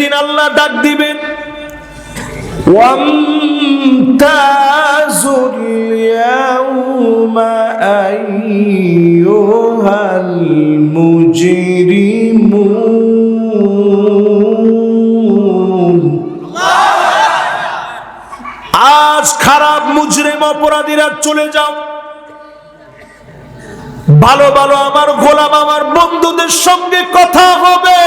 সেদিন আল্লাহ ডাক দিবেন وامتازوا اليوم أيها المجرمون আজ খারাপ মুজরিম অপরাধীরা চলে যাও ভালো ভালো আমার গোলাম আমার বন্ধুদের সঙ্গে কথা হবে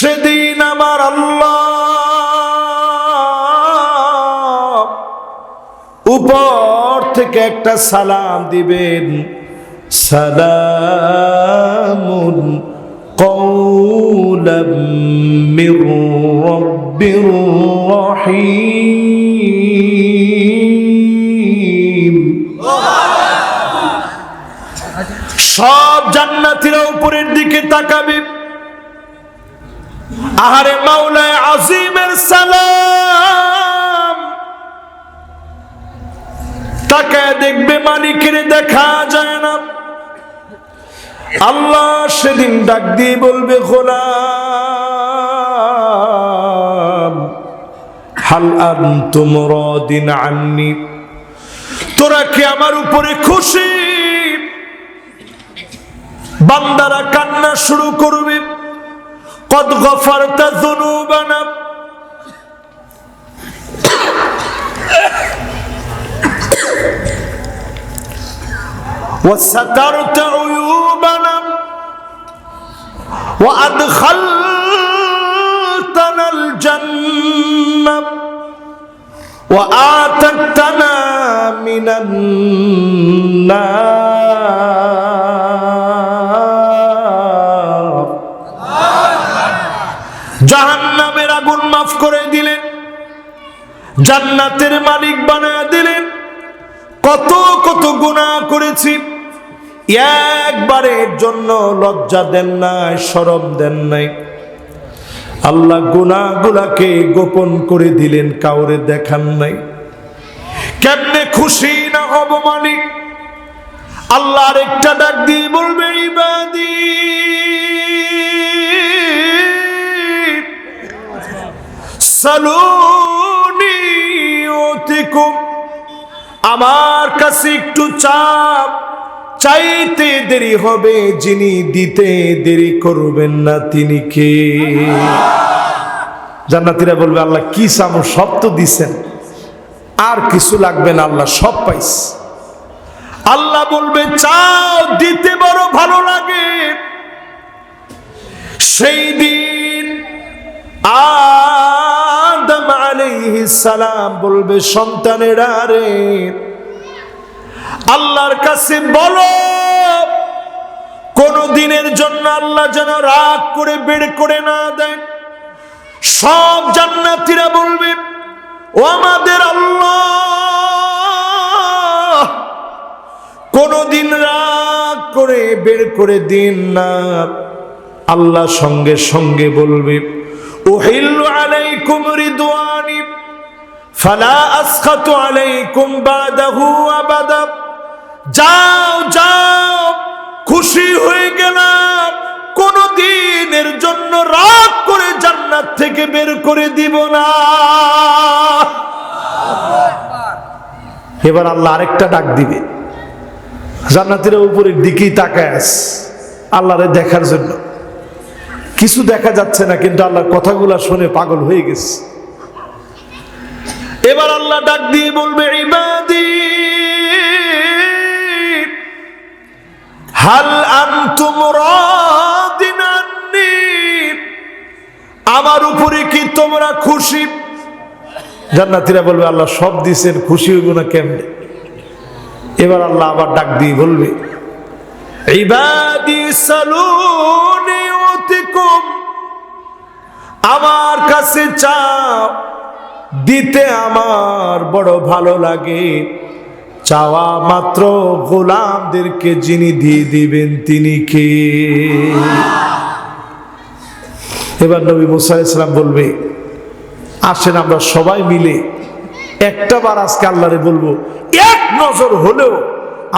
সেদিন আমার আল্লাহ উপর থেকে একটা সালাম দিবেন সালামুন قولا من رب رحيم সব জান্নাতীরা উপরের দিকে তাকাবে আহারে মাওলায় আজিমের সালাম। তাকায় দেখবে মালিকের দেখা যায় না। আল্লাহ সেদিন ডাক দিয়ে বলবে, গোলাম, হাল আনতুম আন্নি। তোরা কি আমার উপরে খুশি? বান্দারা কান্না শুরু করবে। قد غفرت ذنوبنا. وسترت عيوبنا. وأدخلتنا الجنة. وآتتنا من النار. আগুন মাফ করে দিলেন। জান্নাতের মালিক বানায় দিলেন। কত কত গুণা করেছি। একবারের জন্য লজ্জা দেন নাই, সরম দেন নাই। আল্লাহ গুনাগুলাকে গোপন করে দিলেন, কাউরে দেখান নাই। কেমনে খুশি না হব মালিক? আল্লাহর একটা ডাক দিয়ে বলবে, ইবাদি সালুনি আমার কাছে একটু চাপ। চাইতে দেরি হবে, যিনি দিতে দেরি করবেন না তিনি কে? জান্নাতিরা বলবে, আল্লাহ কি চামো সব তো দিছেন। আর কিছু লাগবে না, আল্লাহ সব পাইস আল্লাহ বলবে, চাও, দিতে বড় ভালো লাগে। সেই দিন আদম আলাইহিস সালাম বলবে, সন্তানেরা রে, আল্লাহর কাছে বলো, কোন দিনের জন্য আল্লাহ যেন রাগ করে, বের করে না দেয় সব জান্নাতীরা বলবে, ও আমাদের আল্লাহ কোনদিন রাগ করে, বের করে দিন না। আল্লাহ সঙ্গে সঙ্গে বলবে উহিল্লু আলাইকুম রিদওয়ানি, ফালা আসখাতু আলাইকুম বাদাহু আবাদা। যাও যাও, খুশি হয়ে গেলাম। কোন দিনের জন্য রাগ করে জান্নাত থেকে বের করে দিব না। এবার আল্লাহ আরেকটা ডাক দিবে। জান্নাতের উপরের দিকেই তাকায় আস আল্লাহরে দেখার জন্য। কিছু দেখা যাচ্ছে না, কিন্তু আল্লাহর কথাগুলো শুনে পাগল হয়ে গেছে। এবার আল্লাহ ডাক দিয়ে বলবে, ইবাদি, হাল আমার উপরে কি তোমরা খুশি? জান্নাতীরা বলবে, আল্লাহ সব দিছেন, খুশি হইব না কেমনে? এবার আল্লাহ আবার ডাক দিয়ে বলবে, ইবাদি সালুনি ওতিকুম আমার কাছে চাও, দিতে আমার বড় ভালো লাগে। চাওয়া মাত্র গোলামদেরকে যিনি দিয়ে দিবেন তিনি কে? এবার নবী মুসা ইসলাম বলবে, আসেন আমরা সবাই মিলে একটা বার আজকে আল্লাহরে বলব, এক নজর হলেও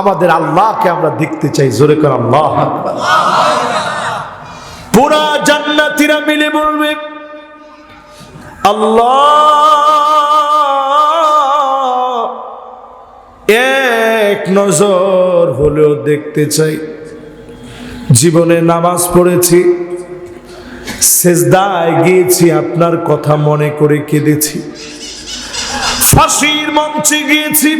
আমাদের আল্লাহকে আমরা দেখতে চাই। জোরে কর, আল্লাহ। পুরা জান্নাতিরা মিলে বলবে, আল্লাহ, এক নজর হলেও দেখতে চাই। জীবনে নামাজ পড়েছি, সেজদায় গিয়েছি, আপনার কথা মনে করে কেঁদেছি। ফাঁসির মঞ্চে গিয়েছি,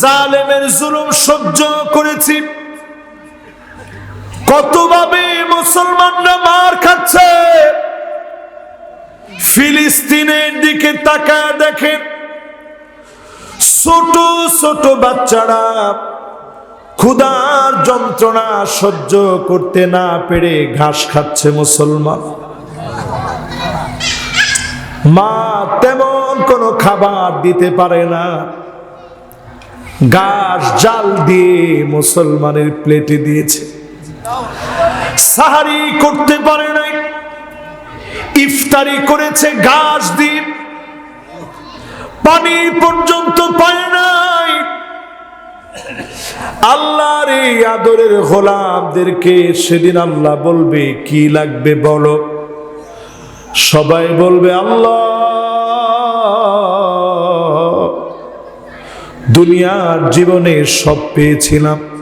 জালেমের জুলুম সহ্য করেছি। কতভাবে মুসলমানরা মার খাচ্ছে? ফিলিস্তিনের দিকে তাকা দেখেন, ছোট ছোট বাচ্চারা ক্ষুধার যন্ত্রণা সহ্য করতে না পেরে ঘাস খাচ্ছে মুসলমান। মা তেমন কোনো খাবার দিতে পারে না। ঘাস জাল দিয়ে মুসলমানের প্লেটে দিয়েছে। সাহারি করতে পারে নাই। ইফতারি করেছে ঘাস দিয়ে। পানি পর্যন্ত পায় নাই। আল্লাহর এই আদরের গোলামদেরকে সেদিন আল্লাহ বলবে, কি লাগবে বলো? সবাই বলবে, আল্লাহ, দুনিয়ার জীবনে সব পেয়েছিলাম।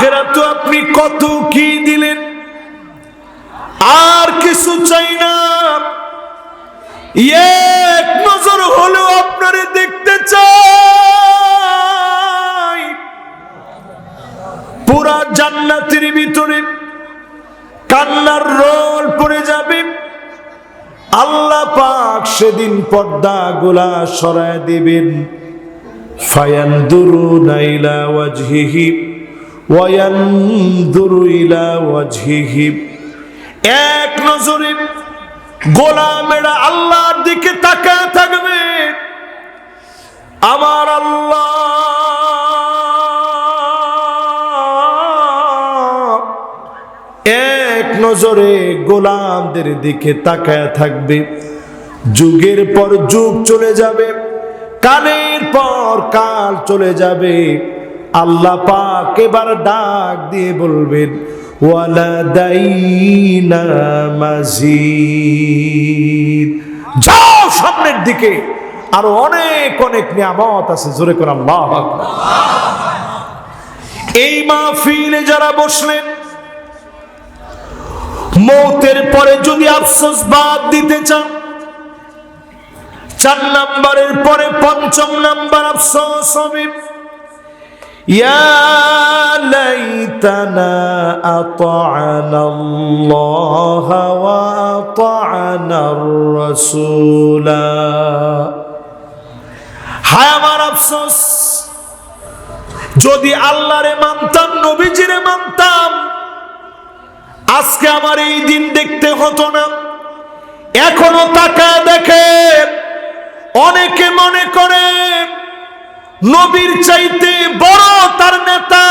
আখেরা তো আপনি কত কি দিলেন? আর কিছু চাই না। এক নজর হলেও আপনারে দেখতে চাই। পুরা জান্নাতের ভিতরে কান্নার রোল পড়ে যাবে। আল্লাহ পাক সেদিন পর্দা গোলা সরায় দিবেন। ফায়ান্দুরু নাইলা ওয়াজহিহি। এক নজরে গোলামেরা আল্লাহর দিকে তাকায় থাকবে। আমার আল্লাহ এক নজরে গোলামদের দিকে তাকায় থাকবে। যুগের পর যুগ চলে যাবে, কালের পর কাল চলে যাবে। আল্লাহ পাক এবার ডাক দিয়ে বলবেন, ওয়ালাদাইনা মাজিদ। যাও সামনের দিকে, আরও অনেক অনেক নিয়ামত আছে, জোরে করে আল্লাহ এই মাহফিলে যারা বসলেন, মৌতের পরে যদি আফসোস বাদ দিতে চান, চার নাম্বারের পরে পঞ্চম নাম্বার আফসোস হবে। يا ليتنا أطعنا الله وأطعنا الرسول হায় আমার আফসোস যদি আল্লাহরে মানতাম নবীজিরে মানতাম আজকে আমার এই দিন দেখতে হতো না এখনো তাকা দেখে অনেকে মনে করে নবীর চাইতে বড় তার নেতা,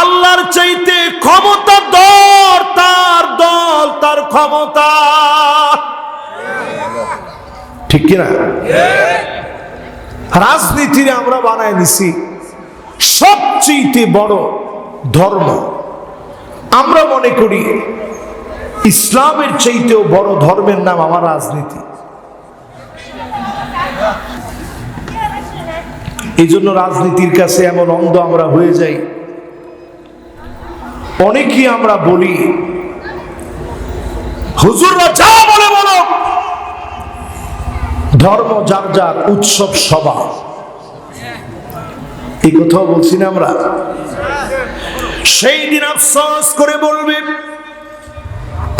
আল্লাহর চাইতে ক্ষমতা দর তার দল, তার ক্ষমতা। ঠিক কিনা? রাজনীতির আমরা বানায় নিছি। সবচেয়ে বড় ধর্ম। আমরা মনে করি, ইসলামের চাইতেও বড় ধর্মের নাম আমার রাজনীতি। এই জন্য রাজনীতির কাছে এমন অন্ধ আমরা হয়ে যাই। অনেকেই আমরা বলি, হুজুররা যা বলে বলো। ধর্ম যার যার, উৎসব সভা এই কথাও বলছি না আমরা? সেই দিন আফসোস করে বলবে,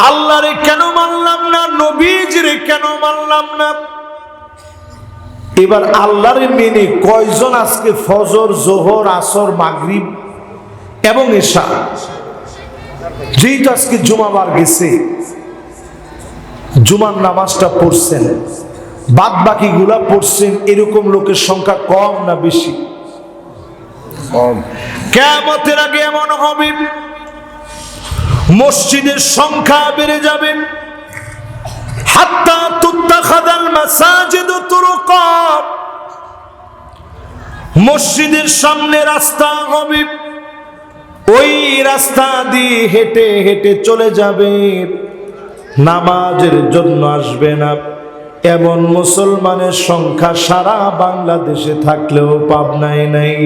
আল্লাহরে কেন মানলাম না, নবীজরে কেন মানলাম না? এবার আল্লাহর মেনে কয়জন আজকে ফজর জোহর আসর মাগরিব এবং এশা যেহেতু আজকে জুমাবার গেছে জুমার নামাজটা পড়ছেন বাদ বাকিগুলা পড়ছেন এরকম লোকের সংখ্যা কম না বেশি? কেমতের আগে এমন হবে মসজিদের সংখ্যা বেড়ে যাবে মসজিদের সামনে রাস্তা হবে ওই রাস্তা দিয়ে হেঁটে হেঁটে চলে যাবে। নামাজের জন্য আসবে না। এমন মুসলমানের সংখ্যা সারা বাংলাদেশে থাকলেও পাবনায় নাই।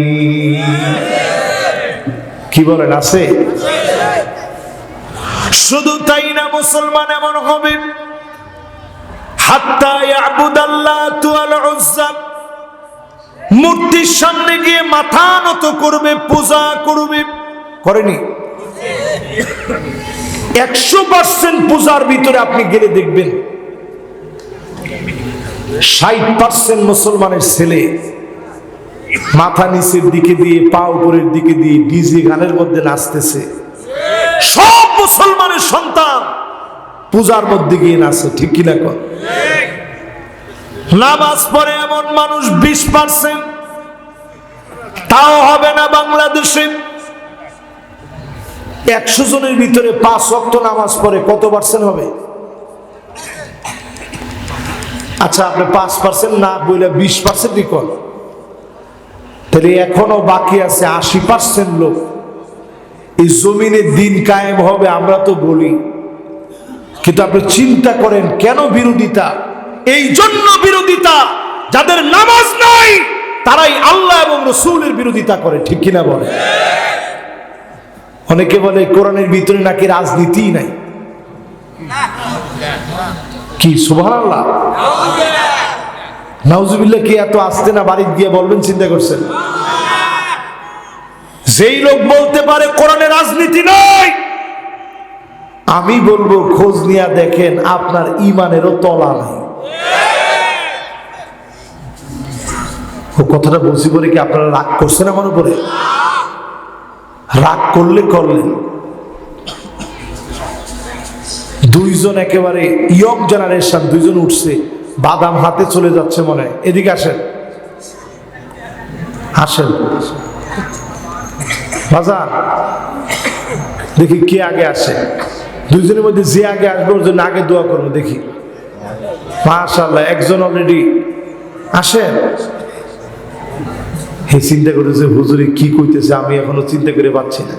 কি বলেন, আছে? শুধু তাই না, মুসলমান এমন হবে। হাত্তা ইয়াবুদাল্লাহ তুয়াল উজ্জা। মূর্তির সামনে গিয়ে মাথা নত করবে, পূজা করবে। করেনি? একশো পার্সেন্ট পূজার ভিতরে আপনি গেলে দেখবেন, ষাট পার্সেন্ট মুসলমানের ছেলে মাথা নিচের দিকে দিয়ে, পা উপরের দিকে দিয়ে, ডিজে গানের মধ্যে নাচতেছে। সব মুসলমানের সন্তান পূজার মধ্যে গিয়ে নাচে, ঠিক কিনা? কর নামাজ পড়ে এমন মানুষ বিশ পার্সেন্ট তাও হবে না বাংলাদেশে। একশো জনের ভিতরে পাঁচ অক্ট নামাজ পড়ে, কত পার্সেন্ট হবে? আচ্ছা আপনি পাঁচ পার্সেন্ট না বলে বিশ পার্সেন্টই কর তাহলে এখনও বাকি আছে আশি পার্সেন্ট লোক। এই জমিনে দিন কায়েম হবে, আমরা তো বলি। কিন্তু আপনি চিন্তা করেন, কেন বিরোধিতা? এই জন্য বিরোধিতা, যাদের নামাজ নাই, তারাই আল্লাহ এবং রসুলের বিরোধিতা করে, ঠিক কিনা বলে অনেকে বলে, কোরআনের ভিতরে নাকি রাজনীতি নাই। কি সুভান কি এত আসতে না বাড়ি গিয়ে বলবেন, চিন্তা করছেন? যেই লোক বলতে পারে, কোরআনে রাজনীতি নয় আমি বলব, খোঁজ নিয়ে দেখেন আপনার ইমানেরও তলা নাই। ও কথাটা বলছি বলে কি আপনারা রাগ করছেন আমার উপরে? রাগ করলে করলেন। দুইজন একেবারে ইয়ং জেনারেশন দুইজন উঠছে, বাদাম হাতে চলে যাচ্ছে মনে হয়। এদিকে আসেন। আসেন। বাজার দেখি কে আগে আসে। দুইজনের মধ্যে যে আগে আসবে, ওর জন্য আগে দোয়া করব, দেখি। মাশাল্লাহ একজন অলরেডি আসেন হে চিন্তা করেছে হুজুরি কি কইতেছে, আমি এখনও চিন্তা করে পাচ্ছি না।